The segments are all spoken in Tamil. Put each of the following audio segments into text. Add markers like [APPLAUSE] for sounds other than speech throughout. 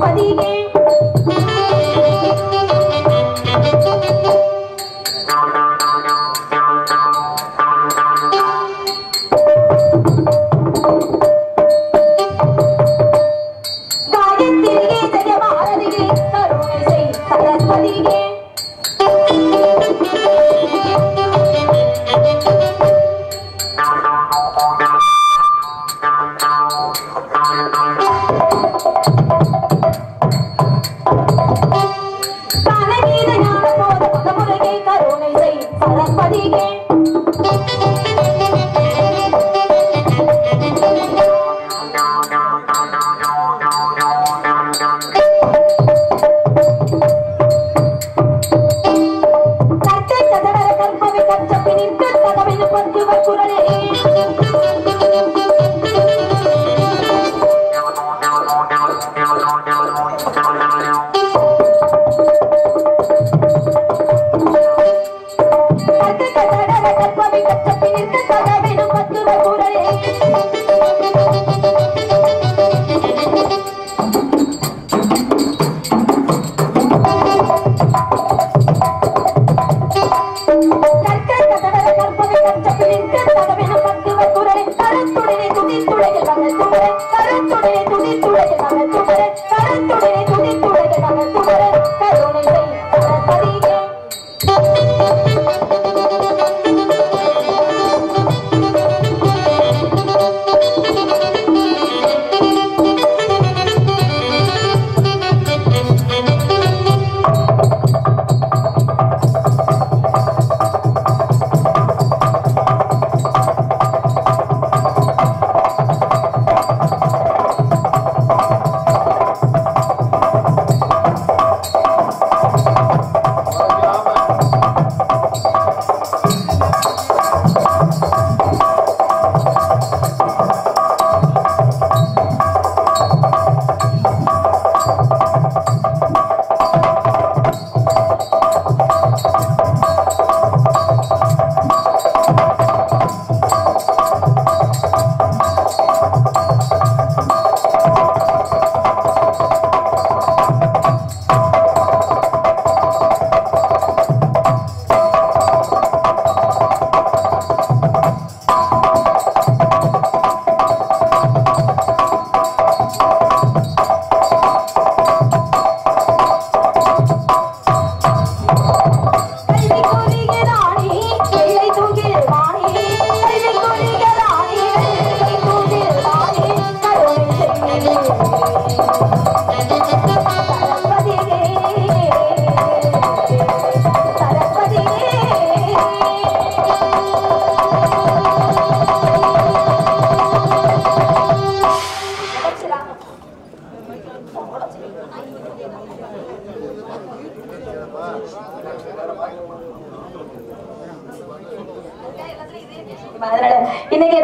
ಪದಿಗೆ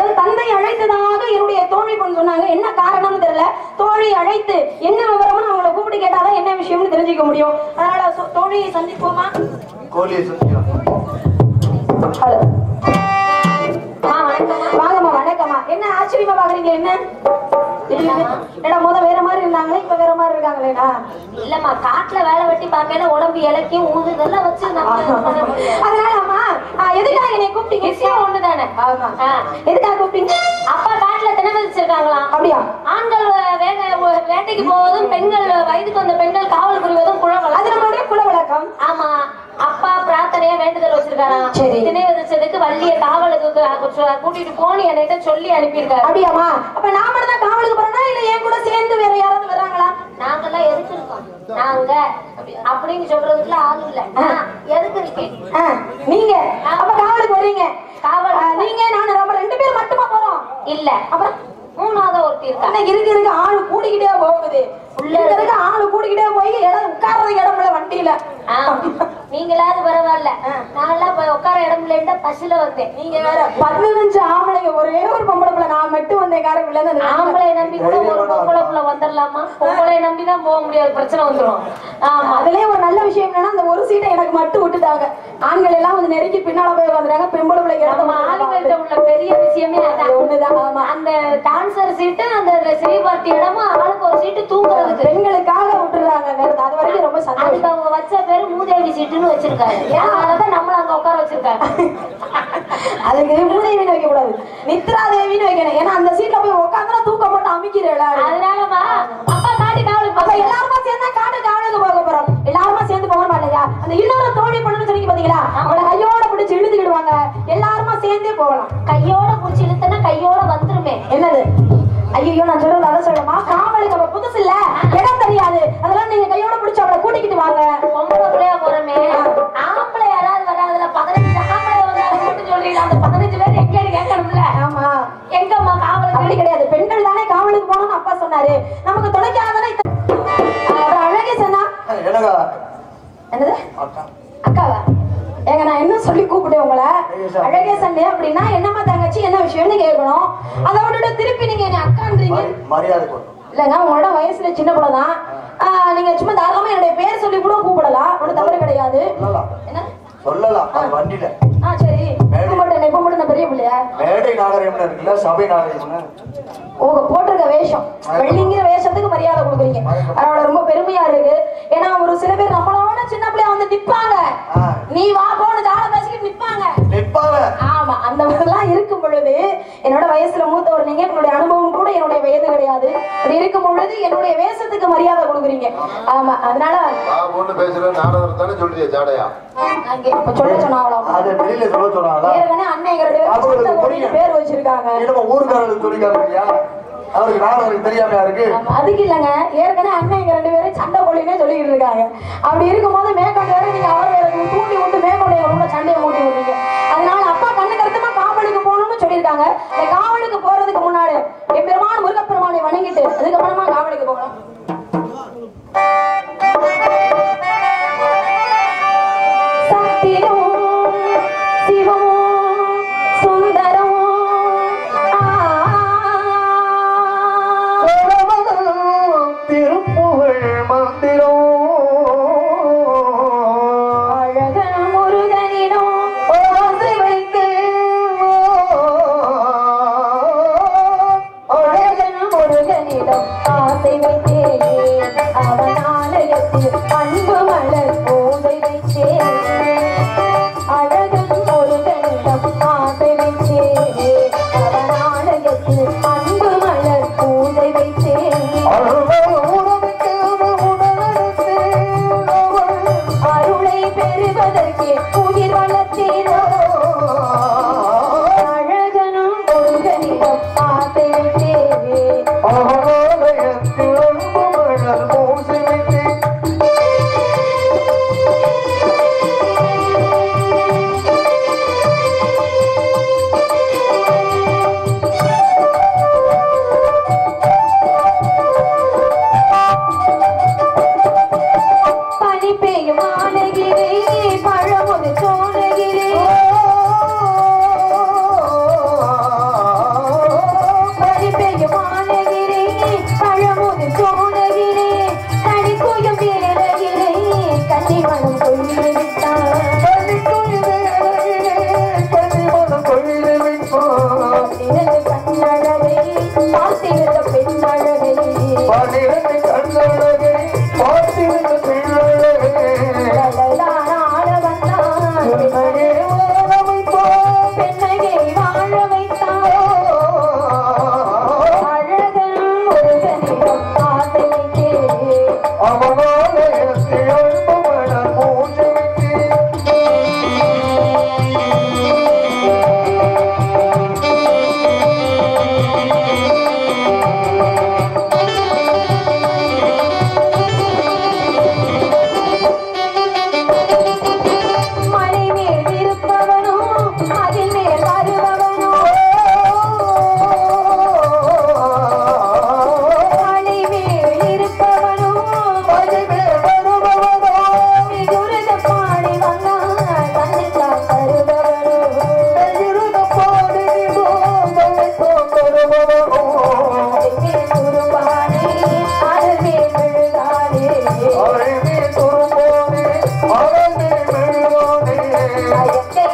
ஏதோ தந்தை அழைத்ததாக என்னுடைய தோழி பொண்ணு சொன்னாங்க. என்ன காரணம்னு தெரியல. தோழி அழைத்து என்ன விவரம்னு அவங்கள கூப்பிட்டு கேட்டாதான் என்ன விஷயம்னு தெரிஞ்சுக்க முடியும். அதனால தோழியை சந்திப்போமா? கோழியை வாங்கம்மா வணக்கம்மா. என்ன ஆச்சரியமா பாக்குறீங்க என்ன? முத வேற மாதிரி இருந்தாங்களே இப்ப வேற மாதிரி இருக்காங்களேடா? இல்லம்மா காட்டுல வேலை வெட்டி பார்க்கையில உடம்பு இலக்கியம் ஊதுதெல்லாம் வச்சு நம்ம [LAUGHS] இது பண்ண முடியாது. அதனால அம்மா ஆ, எதுக்காக என்னை கூப்பிட்டீங்க விஷயம் ஒண்ணுதானே? ஆமா. எதுக்காக கூப்பிட்டீங்க? அப்பா காட்டுல தின விதிச்சிருக்காங்களாம் அப்படியா? ஆண்கள் வேட்டைக்கு போவதும் பெண்கள் வயதுக்கு வந்த பெண்கள் காவல் புரிவதும் குழந்தை அது நம்மளுடைய குல வழக்கம். ஆமா. அப்பா பிரார்த்தனையா வேண்டுதல் வச்சிருக்காராம் சரி. திணை வள்ளிய காவலுக்கு கூட்டிட்டு போன்னு என்கிட்ட சொல்லி அனுப்பியிருக்காரு. அப்படியாம்மா? அப்ப நான் மட்டும் தான் காவலுக்கு போறேனா இல்ல என் கூட சேர்ந்து வேற யாராவது வர்றாங்களா நாங்கெல்லாம் எதுக்கு இருக்கோம் நாங்க அப்படின்னு சொல்றதுக்குள்ள ஆள் இல்ல நான் எதுக்கு இருக்கேன் ஆ, நீங்க அப்ப காவலுக்கு வர்றீங்க காவல் ஆ, நீங்க நானும் நம்ம ரெண்டு பேர் மட்டுமா போறோம் இல்ல அப்புறம் மூணாவது ஒருத்தி இருக்கா ஆனா இருக்க இருக்க ஆளு கூடிக்கிட்டே போகுது உள்ள இருக்க ஆளு கூடிக்கிட்டே போய் இடம் உட்கார்றதுக்கு இடம் இல்ல வண்டியில ஆ, நீங்களாவது பரவாயில்ல. நான்லாம் போய் உட்கார இடம் இல்லைன்னா பஸ்ல வந்தேன். நீங்க வேற பதினஞ்சு ஆம்பளைங்க ஒரே ஒரு பொம்பளை பிள்ளை நான் மட்டும் வந்தேன் கார வில்லன்னு ஆம்பளை நம்பி கூட ஒரு பொம்பளை புள்ள வந்துடலாமா பொம்பளை நம்பி தான் போக முடியாது பிரச்சனை வந்துரும். ஆமா. அதுலயே ஒரு நல்ல விஷயம் என்னன்னா அந்த ஒரு சீட்டை எனக்கு மட்டும் விட்டுட்டாங்க. ஆண்கள் எல்லாம் வந்து நெருங்கி பின்னால போய் உட்காந்துறாங்க பெம்பளை இடத்த நம்ம ஆளுங்கள்ட்ட உள்ள பெரிய விஷயமே அதான் அது ஒண்ணுதான் ஆமா. அந்த டான்சர் சீட்டு அந்த ஸ்ரீ பார்ட்டி இடமும் அதுக்கு அவங்க வச்ச பேரு மூதேவி சீட்டுன்னு வச்சிருக்காரு. அதனாலதான் நம்மள அங்க உட்கார வச்சிருக்காரு? அதுக்கு மூதேவின்னு வைக்க கூடாது. நித்ரா தேவின்னு வைக்கணும். ஏன்னா அந்த சீட்ல போய் உட்காந்தா தூக்க போட்டு அமைக்கிற எல்லாரும். அதனாலமா அப்பா காட்டி காவலுக்கு அப்ப. எல்லாருமா சேர்ந்தா காட்டு காவலுக்கு போக போறோம். எல்லாருமா சேர்ந்து போகணுமா இல்லையா? அந்த இன்னொரு தோழி பொண்ணுன்னு சொன்னீங்க பாத்தீங்களா? அவளை கையோட பிடிச்சு இழுத்துக்கிடுவாங்க. எல்லாருமா சேர்ந்தே போகலாம். கையோட புடிச்சு இழுத்தனா கையோட வந்துருமே. என்னது? ஐயோ நான் அந்த பதினஞ்சு பேர் எங்கேன்னு கேட்கணும்ல ஆமா. எங்கம்மா காவலுக்கு அப்படி கிடையாது. பெண்கள் தானே காவலுக்கு போகணும்னு அப்பா சொன்னாரு. நமக்கு துணைக்காக அழகே சொன்னா என்னது? அக்கா. அக்காவா? ஏங்க நான் என்ன சொல்லி கூப்பிட்டேன் உங்களை? அழகே சண்டே அப்படின்னா என்னம்மா தங்கச்சி என்ன விஷயம்னு கேட்கணும். அதை விட்டுட்டு திருப்பி நீங்க என்ன அக்கான்றீங்க. மரி- மரியாதை இல்லைங்க உங்களோட வயசுல சின்ன பிள்ளைதான் ஆஹ், நீங்க சும்மா தாராளமா என்னுடைய பேர் சொல்லி கூட கூப்பிடலாம். ஒன்றும் தவறு கிடையாது. சொல்லலாம். என்ன? சொல்லலாம். வண்டியில. ஆ சரி. மேடை நாகரிகம்னு இருக்குல்ல சபை நாகரிகம்னு? உங்க போட்டிருக்க வேஷம் வெள்ளிங்கிற வேஷத்துக்கு மரியாதை கொடுக்குறீங்க. அதோட ரொம்ப பெருமையா இருக்கு. ஏன்னா ஒரு சில பேர் நம்மளோட சின்ன பிள்ளைய வந்து நிப்பாங்க. நீ வா போன ஜாட பேசிக்கிட்டு நிப்பாங்க. நிப்பாங்க. ஆமா அந்த மாதிரிலாம் இருக்கும் பொழுது என்னோட வயசுல மூத்தவர் நீங்க உங்களுடைய அனுபவம் கூட என்னுடைய வயது கிடையாது. அப்படி இருக்கும் பொழுது என்னுடைய வேஷத்துக்கு மரியாதை கொடுக்குறீங்க. ஆமா அதனால நான் ஒண்ணு பேசுறேன் நானும் தானே சொல்றிய ஜாடையா. அங்கே இப்ப சொல்ல சொன்னா அவ்வளோ அது வெளியில சொல்ல சொன்னாங்களா? ஏற்கனவே அன்னைங்கிறது அவங்களுக்கு புரியும். பேர் வச்சிருக்காங்க. என்னமோ ஊருக்காரர்களுக்கு சொல்லி காமிக்கியா அவருக்கு நாகரிகம் தெரியாமையா இருக்கு? ஆமா, அதுக்கு இல்லைங்க. ஏற்கனவே அண்ணன் ரெண்டு பேரும் சண்டை போலினே சொல்லிக்கிட்டு இருக்காங்க. அப்படி இருக்கும்போது மேற்கொண்டு வேற நீங்க அவர் வேற தூண்டி விட்டு மேற்கொண்டு கூட சண்டையை மூட்டி விடுறீங்க. அதனால காவலுக்கு சொல்லியிருக்காங்க. இந்த காவலுக்கு போறதுக்கு முன்னாடி எம்பெருமான் முருகப்பெருமானை வணங்கிட்டு அதுக்கப்புறமா காவலுக்கு போகலாம். Yeah. I just